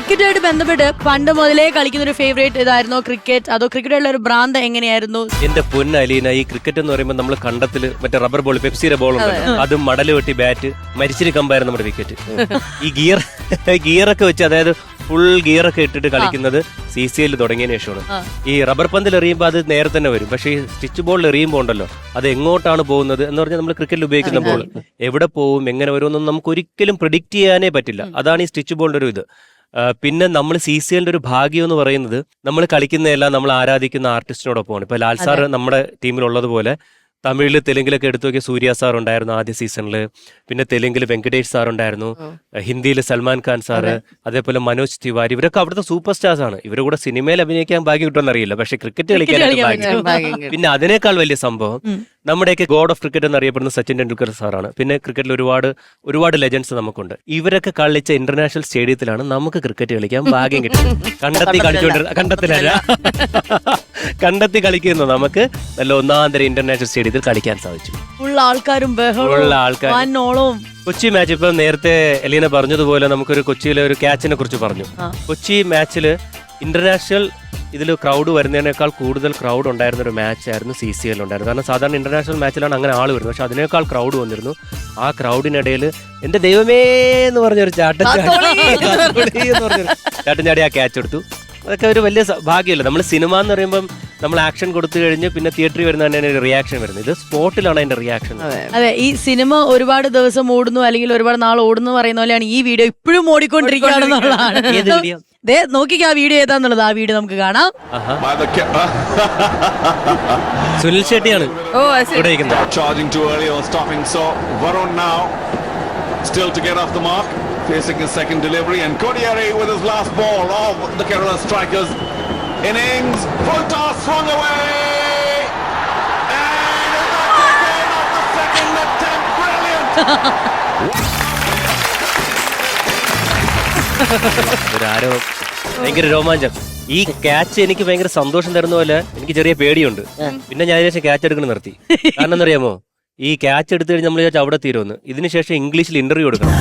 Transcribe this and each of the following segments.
ക്രിക്കറ്റുമായിട്ട് ബന്ധപ്പെട്ട് പണ്ട് മുതലേ കളിക്കുന്ന ഒരു ഫേവറേറ്റ് ഇതായിരുന്നോ ക്രിക്കറ്റ് അതോ ക്രിക്കറ്റുള്ള ഒരു ഭ്രാന്ത് എങ്ങനെയായിരുന്നു? എന്റെ പൊന്നലീന ഈ ക്രിക്കറ്റ് എന്ന് പറയുമ്പോൾ നമ്മൾ കണ്ടത്തിൽ മറ്റേ റബ്ബർ ബോൾ പെപ്സിയുടെ ബോൾ ഉണ്ട് അതും. മടൽ വെട്ടി ബാറ്റ് മരിച്ചിരി കമ്പായിരുന്നു നമ്മുടെ വിക്കറ്റ് ഈ ഗിയർ ഗിയറൊക്കെ വെച്ച് അതായത് ഫുൾ ഗിയറൊക്കെ ഇട്ടിട്ട് കളിക്കുന്നത് സി സി എല്ലിൽ തുടങ്ങിയതിനു ശേഷമാണ്. ഈ റബ്ബർ പന്തിൽ എറിയുമ്പോൾ അത് നേരെ തന്നെ വരും. പക്ഷേ ഈ സ്റ്റിച്ച് ബോളിൽ എറിയുമ്പോൾ ഉണ്ടല്ലോ അത് എങ്ങോട്ടാണ് പോകുന്നത് എന്ന് പറഞ്ഞാൽ നമ്മൾ ക്രിക്കറ്റിൽ ഉപയോഗിക്കുന്ന ബോൾ എവിടെ പോകും എങ്ങനെ വരുമെന്നൊന്നും നമുക്ക് ഒരിക്കലും പ്രിഡിക്റ്റ് ചെയ്യാനേ പറ്റില്ല. അതാണ് ഈ സ്റ്റിച്ച് ബോളിന്റെ ഒരു ഇത്. പിന്നെ നമ്മൾ സി സി എല്ലിന്റെ ഒരു ഭാഗ്യം എന്ന് പറയുന്നത് നമ്മൾ കളിക്കുന്നതെല്ലാം നമ്മൾ ആരാധിക്കുന്ന ആർട്ടിസ്റ്റിനോടൊപ്പമാണ് ഇപ്പൊ ലാൽ സാർ നമ്മുടെ ടീമിലുള്ളതുപോലെ തമിഴിൽ തെലുങ്കിലൊക്കെ എടുത്തു നോക്കിയ സൂര്യ സാർ ഉണ്ടായിരുന്നു ആദ്യ സീസണിൽ പിന്നെ തെലുങ്കിൽ വെങ്കടേഷ് സാർ ഉണ്ടായിരുന്നു. ഹിന്ദിയിൽ സൽമാൻ ഖാൻ സാറ് അതേപോലെ മനോജ് തിവാരി ഇവരൊക്കെ അവിടുത്തെ സൂപ്പർ സ്റ്റാർസ് ആണ്. ഇവരുടെ കൂടെ സിനിമയിൽ അഭിനയിക്കാൻ ഭാഗ്യം കിട്ടുമെന്ന് അറിയില്ല. പക്ഷെ ക്രിക്കറ്റ് കളിക്കാനായിട്ട് ഭാഗ്യം. പിന്നെ അതിനേക്കാൾ വലിയ സംഭവം നമ്മുടെയൊക്കെ ഗോഡ് ഓഫ് ക്രിക്കറ്റ് എന്നറിയപ്പെടുന്ന സച്ചിൻ ടെണ്ടുൽക്കർ സാറാണ്. പിന്നെ ക്രിക്കറ്റിൽ ഒരുപാട് ഒരുപാട് ലെജൻസ് നമുക്കുണ്ട്. ഇവരൊക്കെ കളിച്ച ഇന്റർനാഷണൽ സ്റ്റേഡിയത്തിലാണ് നമുക്ക് ക്രിക്കറ്റ് കളിക്കാൻ ഭാഗ്യം കിട്ടുന്നത്. കണ്ടെത്തി കളിച്ചുകൊണ്ടിരുന്ന കണ്ടത്തിലല്ല കണ്ടെത്തി കളിക്കുന്നു. നമുക്ക് നല്ല ഒന്നാന്തര ഇന്റർനാഷണൽ സ്റ്റേഡിയത്തിൽ കളിക്കാൻ സാധിച്ചു. ഫുൾ ആൾക്കാരും ബഹളവും ഉള്ള ആൾക്കാർ കൊച്ചി മാച്ച് ഇപ്പൊ നേരത്തെ എലീന പറഞ്ഞതുപോലെ നമുക്കൊരു കൊച്ചിയിലെ ഒരു ക്യാച്ചിനെ കുറിച്ച് പറഞ്ഞു. ആ. കൊച്ചി മാച്ചിൽ ഇന്റർനാഷണൽ ഇതിൽ ക്രൗഡ് വരുന്നതിനേക്കാൾ കൂടുതൽ ക്രൗഡ് ഉണ്ടായിരുന്ന ഒരു മാച്ച് ആയിരുന്നു സി സി എൽ ഉണ്ടായിരുന്നത്. കാരണം സാധാരണ ഇന്റർനാഷണൽ മാച്ചിലാണ് അങ്ങനെ ആൾ വരുന്നത്. പക്ഷെ അതിനേക്കാൾ ക്രൗഡ് വന്നിരുന്നു. ആ ക്രൗഡിനിടയിൽ എന്റെ ദൈവമേ എന്ന് പറഞ്ഞൊരു ചാട്ടൻ ചാടി കാത്തോളി എന്ന് പറഞ്ഞൊരു ചാട്ടൻ ചാടി ആ ക്യാച്ച് എടുത്തു. അതൊക്കെ ഒരു വലിയ സ- ഭാഗ്യമല്ല? നമ്മൾ സിനിമ എന്ന് പറയുമ്പം നമ്മൾ ആക്ഷൻ കൊടുത്തു കഴിഞ്ഞ് പിന്നെ തിയേറ്ററിൽ വരുന്ന തന്നെ റിയാക്ഷൻ വരുന്നത്. ഇത് സ്പോട്ടിലാണ് അതിന്റെ റിയാക്ഷൻ അതെ. ഈ സിനിമ ഒരുപാട് ദിവസം ഓടുന്നു അല്ലെങ്കിൽ ഒരുപാട് നാൾ ഓടുന്നു പറയുന്ന പോലെയാണ് ഈ വീഡിയോ ഇപ്പോഴും ഓടിക്കൊണ്ടിരിക്കുകയാണെന്നുള്ളതാണ് നോക്കിക്ക ദേ നോക്കിക്ക് ആ വീഡിയോ ഏതാന്നുള്ളത്. ആ വീഡിയോ നമുക്ക് കാണാം. സുനിൽ ഷെട്ടിയാണ് ഇരിക്കുന്നത്. Charging too early or stopping. So Varun now still to get off the mark, facing his second delivery, and Kodiere with his last ball of the Kerala strikers. Innings. Full toss swung away, and it's the taken off the second attempt? Brilliant. ഭയങ്കര രോമാഞ്ചം. ഈ catch എനിക്ക് ഭയങ്കര സന്തോഷം തരുന്ന പോലെ എനിക്ക് ചെറിയ പേടിയുണ്ട്. പിന്നെ ഞാൻ ശേഷം ക്യാച്ച് എടുക്കണം നിർത്തി. കാരണം എന്നറിയാമോ ഈ ക്യാച്ച് എടുത്തു കഴിഞ്ഞ് നമ്മൾ വിചാരിച്ചു അവിടെ തീരുമെന്ന്. ഇതിനുശേഷം ഇംഗ്ലീഷിൽ ഇന്റർവ്യൂ എടുക്കണം.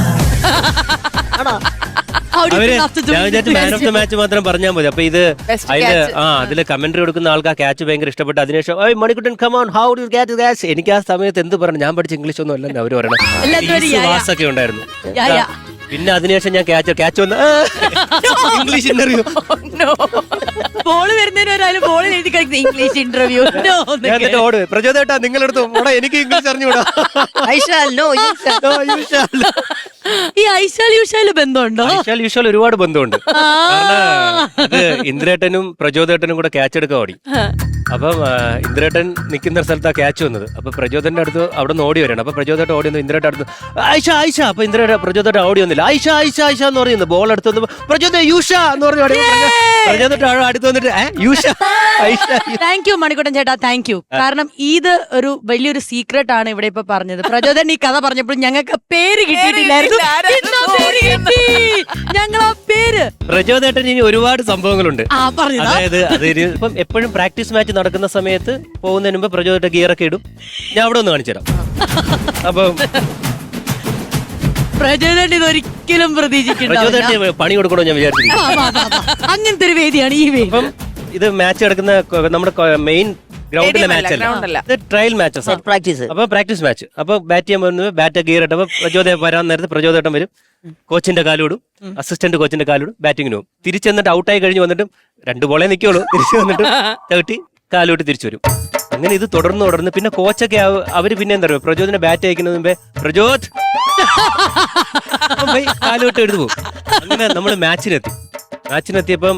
മാൻ ഓഫ് ദ മാച്ച് മാത്രം പറഞ്ഞാൽ മതി. അപ്പൊ ഇത് അതിൽ ആ അതിൽ കമന്ററി കൊടുക്കുന്ന ആൾക്ക് ആ ക്യാച്ച് ഭയങ്കര ഇഷ്ടപ്പെട്ടു. അതിനുശേഷം "ഓയ് Manikuttan come on how do catch catch എനിക്ക് ആ സമയത്ത് എന്ത് പറഞ്ഞു? ഞാൻ പഠിച്ച ഇംഗ്ലീഷ് ഒന്നും അല്ലെന്ന് അവർ യാ, യാ. പറയണം ഒക്കെ ഉണ്ടായിരുന്നു. യാ, യാ. പിന്നെ അതിനുശേഷം ഞാൻ ക്യാച്ച് ക്യാച്ച് വന്ന് ഇംഗ്ലീഷ് ഇന്റർവ്യൂ ബോൾ വരുന്നതിന് ഒരാൾ ബോൾ എഴുതി കഴിക്കുന്ന ഇംഗ്ലീഷ് ഇന്റർവ്യൂ ഓട്. പ്രചോദേട്ടാ നിങ്ങളെടുത്തു എനിക്ക് ഇംഗ്ലീഷ് അറിഞ്ഞൂടാ I shall. Know. You shall. ഈ ഐശാൽ യുഷാൽ ബന്ധമുണ്ടോ? ഐശാൽ യുഷാൽ ഒരുപാട് ബന്ധമുണ്ട്. അത് ഇന്ദ്രേട്ടനും പ്രചോദേട്ടനും കൂടെ ക്യാച്ച് എടുക്കാൻ ഓടി. അപ്പം ഇന്ദ്രേട്ടൻ നിൽക്കുന്ന സ്ഥലത്താ ക്യാച്ച് വന്നത്. അപ്പൊ പ്രചോദന്റെ അടുത്ത് അവിടെ നിന്ന് ഓടി വരണം. അപ്പൊ പ്രചോദേട്ടൻ ഓടി വന്നു. ഇന്ദ്രേട്ടൻ അടുത്ത് ഐഷ ഐഷ അപ്പൊ ഇന്ദ്രേട്ട പ്രചോദേട്ടൻ ഓടി വന്നില്ല. ഐഷ ഐഷ ഐഷ എന്ന് പറയുന്നു. ബോൾ അടുത്ത് വന്നു പ്രചോദ യൂഷ എന്ന് പറഞ്ഞു. പ്രചോദേട്ടൻ അടുത്ത് വന്നിട്ട് "ഏ, യൂഷ ഐഷ താങ്ക് യു മണിക്കുട്ടൻ ചേട്ടാ. താങ്ക് യു കാരണം ഇത് ഒരു വലിയൊരു സീക്രട്ട് ആണ് ഇവിടെ ഇപ്പൊ പറഞ്ഞത്. പ്രചോദൻ ഈ കഥ പറഞ്ഞപ്പോൾ ഞങ്ങൾക്ക് പേര് കിട്ടിയിട്ടില്ലായിരുന്നു. ഞങ്ങൾ ആ പേര്. പ്രചോദേട്ടൻ ഇനി ഒരുപാട് സംഭവങ്ങളുണ്ട്. ആ പറഞ്ഞതാ അതായത് അതൊരു ഇപ്പം എപ്പോഴും പ്രാക്ടീസ് മാച്ച് നടക്കുന്ന സമയത്ത് പോകുന്നതിന് മുമ്പ് ഗിയർ ഗിയറൊക്കെ ഇടും. ഞാൻ അവിടെ ഒന്ന് കാണിച്ചു തരാം. അപ്പം പ്രചോദൻ ഇത് ഒരിക്കലും പ്രതീക്ഷിക്കണ്ട പണി കൊടുക്കണോ ഞാൻ വിചാരിച്ചിരിക്കും അങ്ങനത്തെ ഒരു വേദിയാണ് ഈ വേദി. അപ്പം ഇത് മാച്ച് നടക്കുന്ന കൊ- നമ്മുടെ മെയിൻ ഗ്രൗണ്ടിലെ മാച്ച് അല്ല. ഇത് ട്രയൽ മാച്ചസ് പ്രാക്ടീസ് അപ്പൊ പ്രാക്ടീസ് മാച്ച് അപ്പൊ ബാറ്റ് ചെയ്യാൻ പോകുന്നത് ബാറ്റ് ഗിയർ ഇട്ടപ്പോ പ്രചോദയ വരാൻ നേരത്തെ പ്രചോദേട്ടം വരും. കോച്ചിന്റെ കാലിടും അസിസ്റ്റന്റ് കോച്ചിന്റെ കാലിടും ബാറ്റിങ്ങിന് പോകും തിരിച്ചെന്നിട്ട് ഔട്ടായി കഴിഞ്ഞ് വന്നിട്ടും രണ്ട് ബോളെ നിൽക്കുള്ളൂ തിരിച്ചു വന്നിട്ട് ചവിട്ടി കാലോട്ട് തിരിച്ചു വരും. അങ്ങനെ ഇത് തുടർന്ന് തുടർന്ന് പിന്നെ കോച്ചൊക്കെ അവർ അവർ പിന്നെ എന്താ പറയുക? പ്രചോദിനെ ബാറ്റ് അയക്കുന്നതിന് മുമ്പേ പ്രചോദ്! കാലോട്ട് എടുത്തു പോകും. അങ്ങനെ നമ്മൾ മാച്ചിനെത്തി മാച്ചിനെത്തിയപ്പം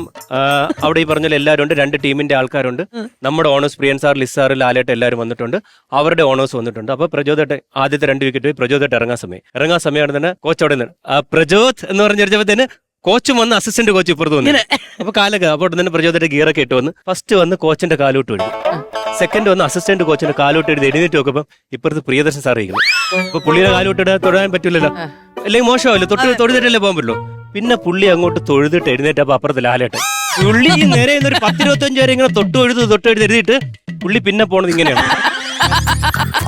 അവിടെ ഈ പറഞ്ഞ എല്ലാവരും ഉണ്ട് രണ്ട് ടീമിന്റെ ആൾക്കാരുണ്ട്. നമ്മുടെ owners Priyan sir Liz sir ലാലേട്ട് എല്ലാവരും വന്നിട്ടുണ്ട്. അവരുടെ ഓണേഴ്സ് വന്നിട്ടുണ്ട്. അപ്പൊ പ്രചോദേട്ട് ആദ്യത്തെ രണ്ട് വിക്കറ്റ് പോയി പ്രചോദേട്ട് ഇറങ്ങാൻ സമയം. ഇറങ്ങാൻ സമയമാണ് തന്നെ കോച്ച് അവിടെ നിന്ന്. പ്രചോദ് എന്ന് പറഞ്ഞപ്പോഴത്തേന് കോച്ചും വന്ന് അസിസ്റ്റന്റ് കോച്ച് ഇപ്പുറത്ത് വന്നു. അപ്പൊ കാലൊക്കെ അപ്പോൾ തന്നെ പ്രചോദന്റെ ഗിയറൊക്കെ ഇട്ട് വന്ന് ഫസ്റ്റ് വന്ന് കോച്ചിന്റെ കാലോട്ട് വഴി സെക്കൻഡ് വന്ന് അസിസ്റ്റന്റ് കോച്ചിന്റെ കാലോട്ട് എഴുതി എഴുന്നേറ്റ് നോക്കുമ്പോൾ ഇപ്പുറത്ത് പ്രിയദർശൻ സാർ ഇരിക്കുന്നു. അപ്പൊ പുള്ളിയുടെ കാലോട്ട് തൊടാൻ പറ്റില്ലല്ലോ. അല്ലെങ്കിൽ മോശമാവില്ല? തൊട്ട് തൊഴുതിട്ടല്ലേ പോകാൻ പറ്റുള്ളൂ? പിന്നെ പുള്ളി അങ്ങോട്ട് തൊഴുതിട്ട് എഴുന്നേറ്റപ്പോ അപ്പുറത്ത് ലാലേട്ടൻ. പുള്ളി നേരെ ഒരു പത്തിരുപത്തഞ്ച് വരെ ഇങ്ങനെ തൊട്ട് എഴുതി തൊട്ട് എഴുതി എഴുതിയിട്ട് പുള്ളി പിന്നെ പോണത് ഇങ്ങനെയാണ്.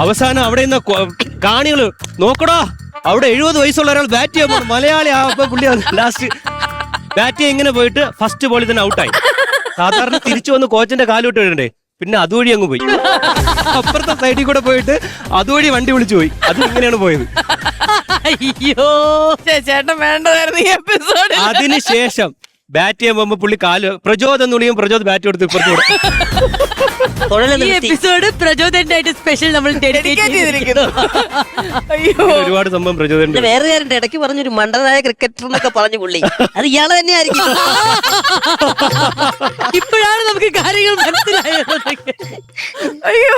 അവസാനം അവിടെ നിന്ന് കാണികൾ നോക്കടാ അവിടെ എഴുപത് വയസ്സുള്ള ഒരാൾ ബാറ്റ് ചെയ്യാൻ പോകും മലയാളി ആവുമ്പോ പുള്ളി ലാസ്റ്റ് ബാറ്റ് ഇങ്ങനെ പോയിട്ട് ഫസ്റ്റ് ബോളിൽ തന്നെ ഔട്ടായി സാധാരണ തിരിച്ചു വന്ന് കോച്ചിന്റെ കാലുവിട്ട് എഴുതണ്ടേ? പിന്നെ അതുവഴി അങ്ങ് പോയി. അപ്പുറത്തെ സൈഡിൽ കൂടെ പോയിട്ട് അതുവഴി വണ്ടി വിളിച്ചു പോയി. അത് ഇങ്ങനെയാണ് പോയത്. അയ്യോ. ചേ- ചേട്ടൻ വേണ്ടതായിരുന്നു ഈ എപ്പിസോഡ് അതിനുശേഷം ബാറ്റ് ചെയ്യാൻ പോകുമ്പോ പുള്ളി കാൽ പ്രചോദം നുളിയും പ്രചോദ് ബാറ്റ് കൊടുത്ത് ഇപ്പുറത്ത് ഈ നിർത്തി. എപ്പിസോഡ് പ്രചോദനായിട്ട് സ്പെഷ്യൽ നമ്മൾ ഡെഡിക്കേറ്റ് ചെയ്തിരിക്കുന്നു. അയ്യോ. ഒരുപാട് സംഭവം പ്രചോദനം പിന്നെ വേറെ കാര്യം ഇടയ്ക്ക് പറഞ്ഞൊരു മണ്ടനായ ക്രിക്കറ്റർ എന്നൊക്കെ പറഞ്ഞു പുള്ളി. അത് ഇയാൾ തന്നെ ആയിരിക്കും ഇപ്പോഴാണ് നമുക്ക് കാര്യങ്ങൾ മനസ്സിലായത്. അയ്യോ.